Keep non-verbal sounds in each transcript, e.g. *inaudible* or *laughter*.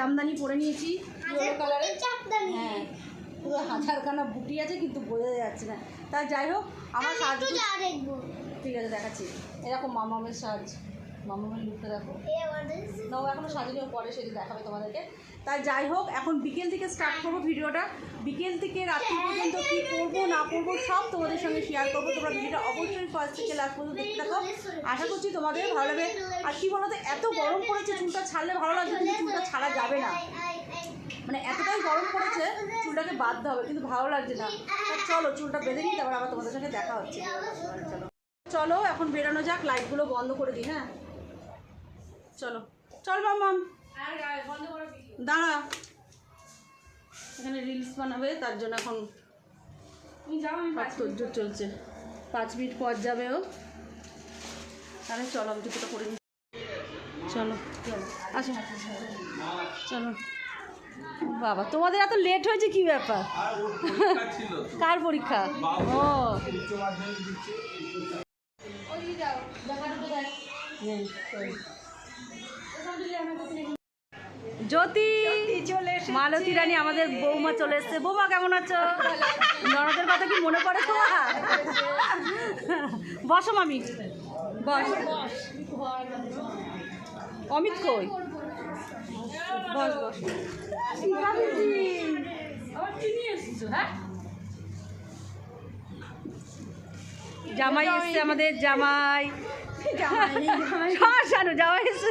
জামদানি পরে নিয়েছি ইয়েলো কালারের হ্যাঁ পুরো হাজারখানা বুটি আছে কিন্তু বোঝা যাচ্ছে না। তা যাই হোক আমার সাহায্য ঠিক আছে দেখাচ্ছি। এরকম মামামের সাজ। মামামের লুকটা দেখো। নাও এখনও সাজিলেও পরে সেটি দেখাবে তোমাদেরকে। তাই যাই হোক এখন বিকেল থেকে স্টার্ট করব ভিডিওটা। বিকেল থেকে রাত্রি পর্যন্ত কী করব না করব সব তোমাদের সঙ্গে শেয়ার করব। তোমরা ভিডিওটা অবশ্যই ফার্স্ট থেকে লাস্ট পর্যন্ত দেখতে থাকো। আশা করছি তোমাদের ভালো লাগবে। আর কি বলতো এত গরম পড়েছে চুলটা ছাড়লে ভালো লাগবে কিন্তু চুলটা ছাড়া যাবে না। মানে এতটাই গরম পড়েছে চুলটাকে বাঁধতে হবে কিন্তু ভালো লাগছে না। চলো চুলটা বেঁধে নিই তারপর আবার তোমাদের সঙ্গে দেখা হচ্ছে। চলো চলো এখন বেরোনো যাক লাইটগুলো বন্ধ করে দিই হ্যাঁ? চলো। চল মাম দাঁড়া। এখানে রিলস বানাবে তার জন্য এখন তোর চলছে। পাঁচ মিনিট পর যাবে ও। তাহলে চলো আমি জুতোটা করে নিই চলো আচ্ছা চলো। বাবা তোমাদের এত লেট হয়েছে কি ব্যাপার? কার পরীক্ষা? ও। নে, চল। জ্যোতি! মালতী রানী আমাদের বৌমা চলে এসছে। বৌমা কেমন আছো? ননদের কথা কি মনে পড়ে তোমার? বসো মামি। বস। অমিত কই? বস বস। জামাই এসছে আমাদের জামাই। শানু জামাই এসছে।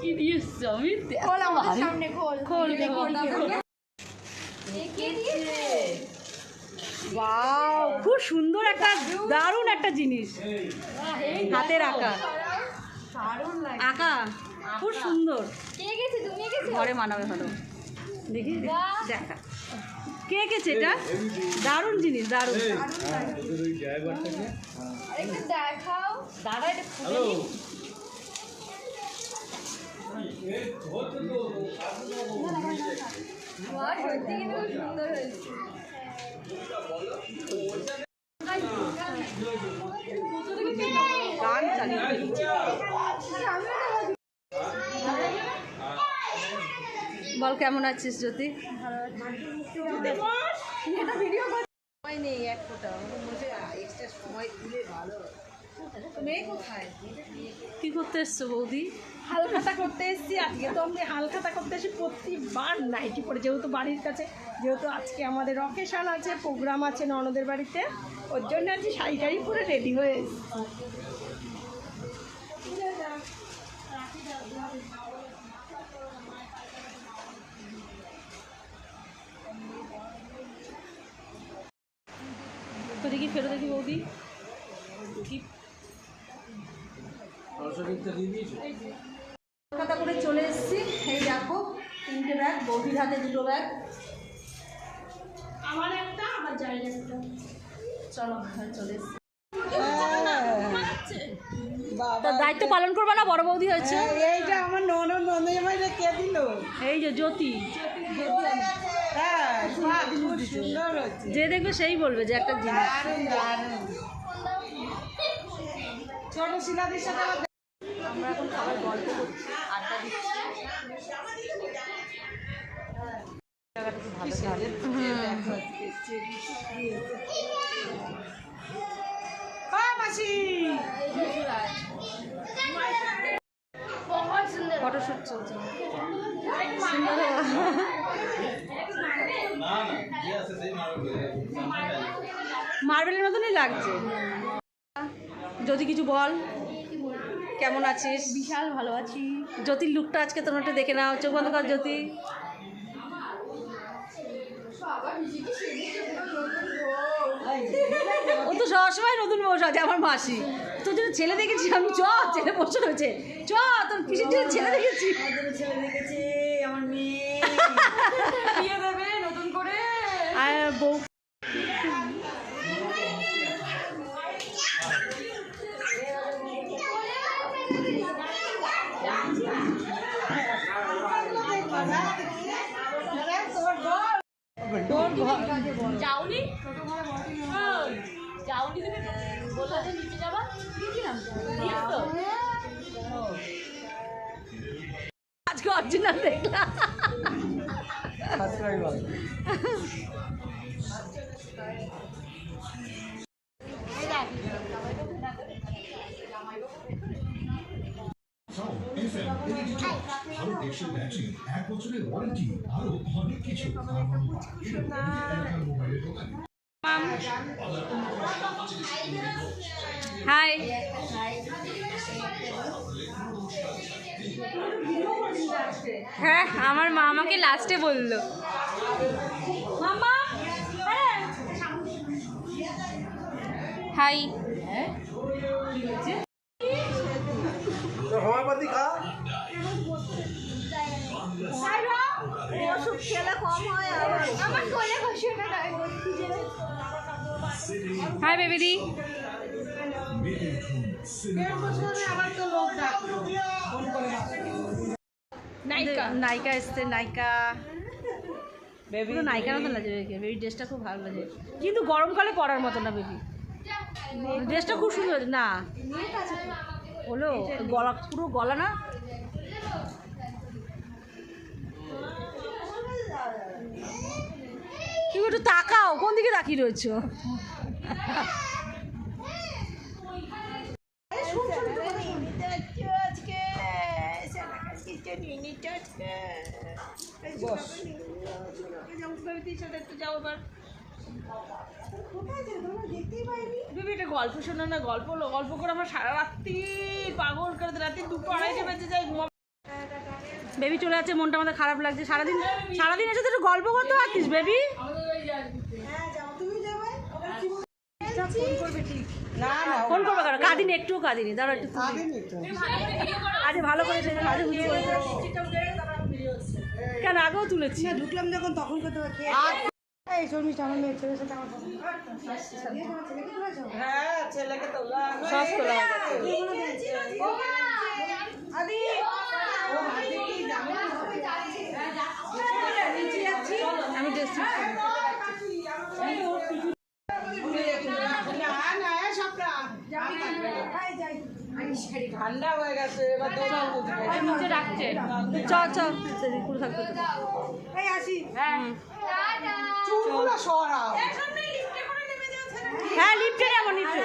কি দিয়েছ? আমি সামনে খোল। খোল খোল খুব সুন্দর একটা দারুণ একটা জিনিস। হাতের আঁকা। আঁকা খুব সুন্দর। কে গেছে? তুমি গেছো? ঘরে মানাবে ভালো। দেখি দেখা। কে গেছে এটা? দারুণ জিনিস দারুণ। দেখাও। দাদা এটা সত্যি কিন্তু সুন্দর হয়েছে গান চালিয়ে বল কেমন আছিস জ্যোতি সময় নেই এক ফোটা এক্সট্রা সময় দিলে ভালো মেয়ে কোথায়? কি করতে এসছো বৌদি? হালখাতা করতে এসেছি আজকে তো আমি হালখাতা করতে এসেছি প্রতিবার নাইটি পরে যেহেতু বাড়ির কাছে যেহেতু আজকে আমাদের অকেশন আছে প্রোগ্রাম আছে ননদের বাড়িতে ওর জন্য আজকে শাড়ি টাড়ি পরে রেডি হয়ে তো দেখি ফেরো দেখি বৌদি। কলকাতা করে চলে এসেছি। এই দেখো তিনটে ব্যাগ বৌদির হাতে দুটো ব্যাগ আমার একটা আমার জায়গা একটা। চলো চলে এসেছি। দায়িত্ব পালন করবে না? বড় বৌদি হয়েছে। এইটা আমার ননদ ননদ কে দিল? এই যে জ্যোতি। হ্যাঁ খুব সুন্দর হচ্ছে যে দেখবে সেই বলবে যে একটা জিনিস। ছোট শিলাদের সাথে আমার এখন সবাই গল্প করছি আড্ডা দিচ্ছি। জায়গাটা খুব ভালো ছিল। ফটোশ্যুট চলছে। মার্বেলের মতনই লাগছে। যদি কিছু বল। কেমন আছিস? বিশাল ভালো আছি। জ্যোতির লুকটা আজকে তোমরা একটু দেখে নাও। চোখ বন্ধ কর জ্যোতি। ও তো সবসময় নতুন বউ আছে আমার মাসি। তোর জন্য ছেলে দেখেছি আমি চ ছেলে বসে রয়েছে। চ তোর পিসির জন্য ছেলে দেখেছি? ছেলে দেখেছে আমার মেয়ে *laughs* নতুন করে। আর বউ যাওনি যাওনি আজকে অরিজিনাল দেখলাম। আরও টেকসই ব্যাটারি এক বছরের ওয়ারেন্টি আরও অনেক কিছু। এলাকার মোবাইলের দোকানে। হাই হ্যাঁ আমার মা আমাকে লাস্টে বলল। মামা হাই ওষুধ খেলে কম হয় আমার কোলে বসে হাই বেবিদি নায়িকা। নায়িকা এসছে নায়িকা। বেবি। নায়িকা মতো লাগে বেবি ড্রেসটা খুব ভালো লাগে। কিন্তু গরমকালে পরার মতো না বেবি। ড্রেসটা খুব সুন্দর হয়েছে। না হলো গলা পুরো গলা না? একটু তাকাও, কোন দিকে তাকিয়ে রয়েছো? গল্প শোনো না, গল্প গল্প করে আমার সারা রাত্রি পাগল করে রাত্রি দুটো আড়াইটে বেঁচে যায় বেবি চলে যাচ্ছে, মনটা আমাদের খারাপ লাগছে। সারাদিন সারাদিন এসে তো গল্প করতে পারতিস, বেবি? ফোন করবে কেন কাঁদিনি একটুও কাঁদিনি। দাঁড়া একটু আজ ভালো করে কেন আগেও তুলেছি? ঢুকলাম যখন তখন করতে এই শর্মিষ্ঠা আমার মেয়ে ছেলের সাথে আমার হ্যাঁ ছেলেকে তোলা সব তোলা আদি। ঠান্ডা হয়ে গেছে এবার নিচে ডাকছে চ চ পুরো থাকতে এই আসি। হ্যাঁ। চুলগুলো সরাও। হ্যাঁ লিফটে যাব লিফটে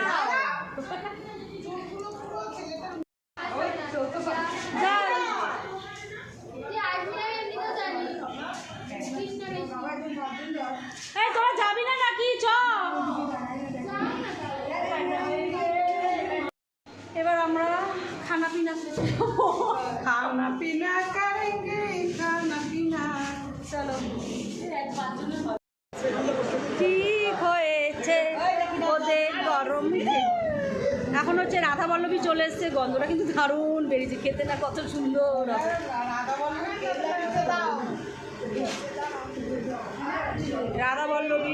এই তোরা যাবি না নাকি চ এবার আমরা খানা পিনা করেঙ্গে খানা পিনা চলো ঠিক হয়েছে। ওদের গরম এখন হচ্ছে রাধা বল্লভী চলে এসছে গন্ধটা কিন্তু দারুণ বেরিয়েছে। খেতে না কত সুন্দর। রাধা বল্লভী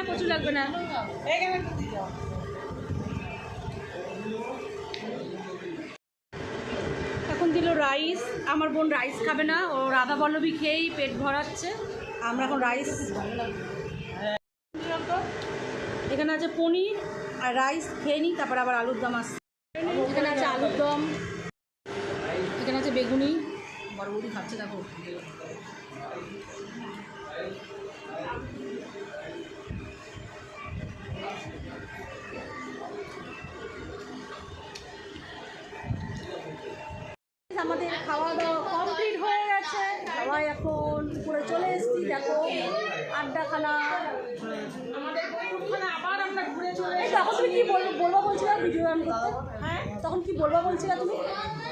না প্রচুর লাগবে না। এখন দিল রাইস। আমার বোন রাইস খাবে না, ও রাধা বল্লভী খেয়েই পেট ভরাচ্ছে। আমরা এখন রাইস এখানে আছে পনির আর রাইস, খেয়ে নিই, তারপর আবার আলুর দম আসছে। এখানে আছে আলুর দম, এখানে আছে বেগুনি। বড় বৌদি খাচ্ছে, দেখো। আমাদের খাওয়া দাওয়া কমপ্লিট হয়ে গেছে। সবাই এখন উপরে চলে এসেছি। দেখো আড্ডাখানা। তখন তুমি কি বলব বলব বলছিলাম ভিডিও করতে? হ্যাঁ? তখন কি বলব বলছিলা তুমি?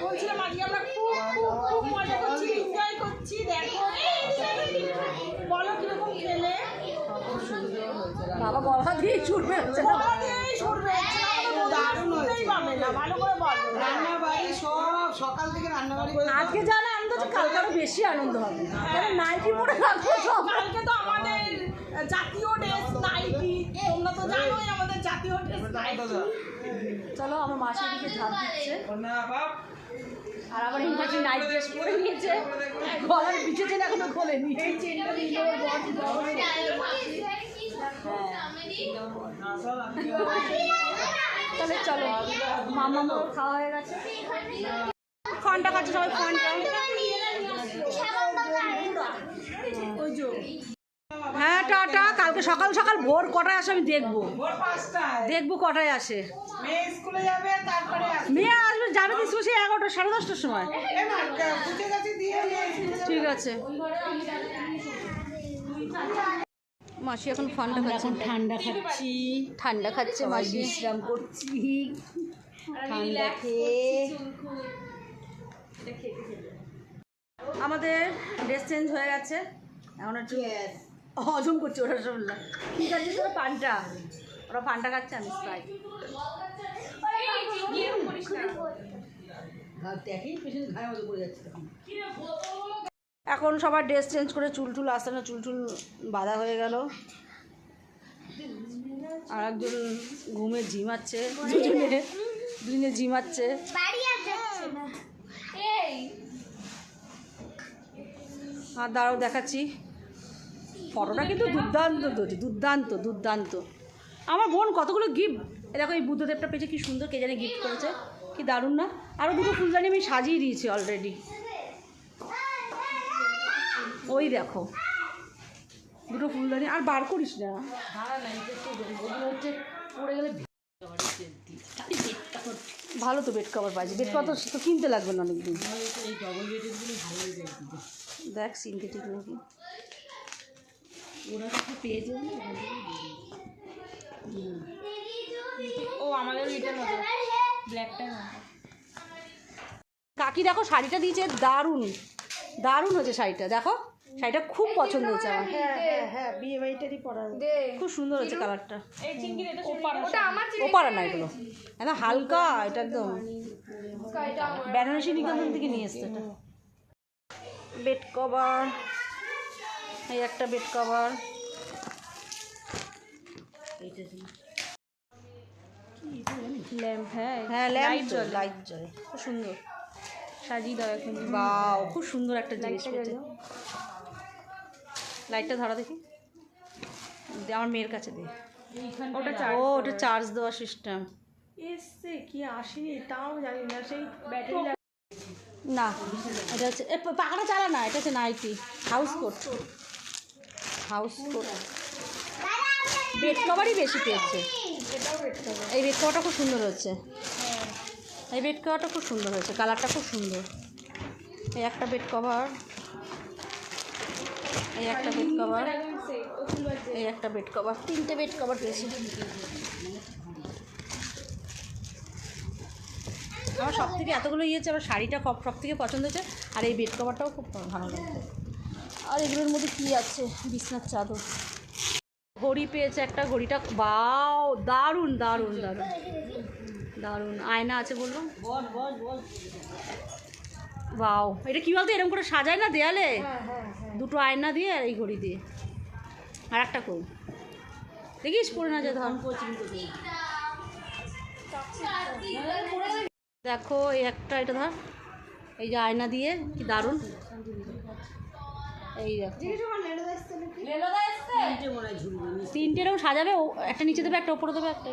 বলছিলাম আজকে আমরা খুব খুব খুব মজা করছি এনজয় করছি। দেখো বলো কীরকম খেলে? বাবা গলা দিয়ে ছুটবে হচ্ছে না? এই সরবে দারুণ হয়েছে। না ভালো করে বল। রান্না বাড়ি সব সকাল থেকে রান্না বাড়ি আজকে জানা আনন্দ হচ্ছে কালকে আরও বেশি আনন্দ হবে। কেন নাইটি পরে রাখব তো কালকে তো আমাদের জাতীয় ড্রেস নাইটি তোমরা তো জানোই জাতীয় চলো আমার মাসির দিকে ঝাঁপ দিচ্ছে। আর আবার এই নাইট ড্রেস পরে নিয়েছে। গলার পিছে চেন এখনও খোলেনি। এই চেনটা দিল ওর বর তাহলে চলো মামা মামা খাওয়া হয়ে গেছে। ফোনটা খাচ্ছে সবাই ফোনটা। ওই হ্যাঁ টাটা। কালকে সকাল সকাল ভোর কটায় আসে আমি দেখব। দেখব কটায় আসে। মেয়ে স্কুলে যাবে তারপরে আসবে। যাবে স্কুল সেই এগারোটা সাড়ে দশটার সময়। ঠিক আছে। মাসি এখন ফান্ডা খাচ্ছে। ঠান্ডা খাচ্ছি। ঠান্ডা খাচ্ছে মাসি। বিশ্রাম করছি। ঠান্ডা খেয়ে। আমাদের ড্রেস চেঞ্জ হয়ে গেছে। এখন একটু হজম করছে ওরা শুনলাম কি খাচ্ছিস তোরা পানটা। ওরা পানটা খাচ্ছে আমি স্প্রাইট। এখন সবার ড্রেস চেঞ্জ করে চুল টুল আসে না চুল টুল বাঁধা হয়ে গেল। আর একজন ঘুমে ঝিমাচ্ছে দুজনে দুজনে ঝিমাচ্ছে। আর দাঁড়াও দেখাচ্ছি। ফটোটা কিন্তু দুর্দান্ত দুর্দান্ত দুর্দান্ত। আমার বোন কতগুলো গিফট দেখো এই বুদ্ধদেবটা পেয়েছে, কি সুন্দর, কে জানে গিফট করেছে, কি দারুণ না? আরও দুটো ফুলদানি আমি সাজিয়ে দিয়েছি অলরেডি ওই দেখো, দুটো ফুলদানি, আর বার করিস না। ভালো তো বেড কভার পাইছি বেড কভার তো কিনতে লাগবে না অনেকদিন। দেখ, সিনথেটিক নাকি? ওরা তো পেয়ে যাবে ও আমাদের ওইটার মতো ব্ল্যাকটা কাকি দেখো শাড়িটা দিয়েছে দারুণ। দারুণ হয়েছে শাড়িটা দেখো। শাড়িটা খুব পছন্দ হয়েছে আমার। হ্যাঁ হ্যাঁ হ্যাঁ বিয়ে বাড়িটারই পড়া খুব সুন্দর হয়েছে কালারটা। এই চিংড়ি এটা ওপারা না এগুলো। একদম হালকা এটা একদম। বেনারসি নিকেতন থেকে নিয়ে এসছে এটা। Bed cover. এই একটা বেড কভার ল্যাম্প হ্যাঁ হ্যাঁ লাইট খুব সুন্দর। সাজিয়ে দাও এখন বাও খুব সুন্দর একটা জিনিস লাইটটা ধরা দেখি। আমার মেয়ের কাছে দে। ওটা ও ওটা চার্জ দেওয়া সিস্টেম এসছে কি আসেনি তাও জানি না সেই ব্যাটারি না এটা হচ্ছে পাখাটা চালা না এটা হচ্ছে nightie house coat house bed কভারই বেশি পেয়েছে। এই বেড কভারটা খুব সুন্দর হচ্ছে এই বেড কভারটা খুব সুন্দর হয়েছে কালারটা খুব সুন্দর। এই একটা বেড কভার এই একটা বেড কভার এই একটা বেড কভার তিনটে বেড কভার পেয়েছি। আমার সব থেকে এতগুলো ইয়েছে আমার শাড়িটা সব সব থেকে পছন্দ হয়েছে আর এই বেড কভারটাও খুব ভালো লাগছে। আর এগুলোর মধ্যে কী আছে? বিছনার চাদর। ঘড়ি পেয়েছে একটা ঘড়িটা বাও দারুণ দারুণ দারুণ। দারুণ। আয়না আছে বলল? বাও। এটা কী বলতো এরকম করে সাজায় না দেয়ালে? দুটো আয়না দিয়ে আর এই ঘড়ি দিয়ে। আর একটা কই? দেখিস পড়ে না যে ধর। দেখো এই একটা এটা ধর। এই যে আয়না দিয়ে কি দারুণ। এই তিনটে এরকম সাজাবে ও একটা নিচে দেবে একটা উপরে দেবে একটা।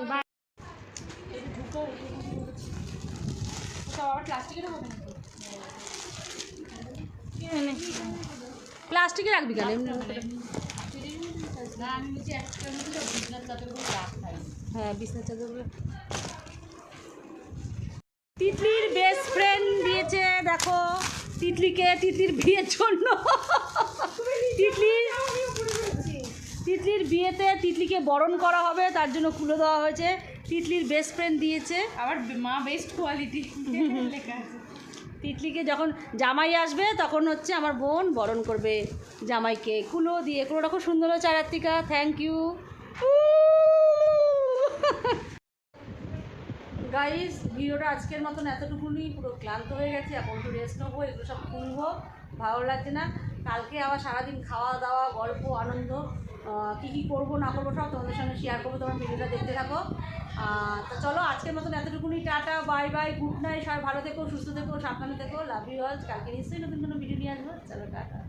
প্লাস্টিকে রাখবি কেন? এমনি হ্যাঁ বিছনার চাদরগুলো তিতলির বেস্ট ফ্রেন্ড দিয়েছে দেখো। তিতলিকে তিতলির বিয়ের জন্য। তিতলির তিতলির বিয়েতে তিতলিকে বরণ করা হবে তার জন্য খুলে দেওয়া হয়েছে। তিতলির বেস্ট ফ্রেন্ড দিয়েছে। আবার মা বেস্ট কোয়ালিটি তিতলিকে যখন জামাই আসবে তখন হচ্ছে আমার বোন বরণ করবে জামাইকে। কুলো দিয়ে কুলোটা খুব সুন্দর হয়েছে আরাত্রিকা। থ্যাংক ইউ গাইস ভিডিওটা আজকের মতন এতটুকুনি। পুরো ক্লান্ত হয়ে গেছে, এখন একটু রেস্ট নেব, এগুলো সব কিনবো ভালো লাগছে না। কালকে আবার সারাদিন খাওয়া দাওয়া, গল্প, আনন্দ কী কী করব, না করব সব তোমাদের সঙ্গে শেয়ার করব, তোমার ভিডিওটা দেখতে থাকো। তো চলো, আজকের মতন এতটুকুনি, tata bye bye good night সবাই ভালো থেকো, সুস্থ থেকো, সাবধানে থেকো লাভ ইউ অল কালকে নিশ্চয়ই নতুন কোনো ভিডিও নিয়ে আসব। চলো, টাটা।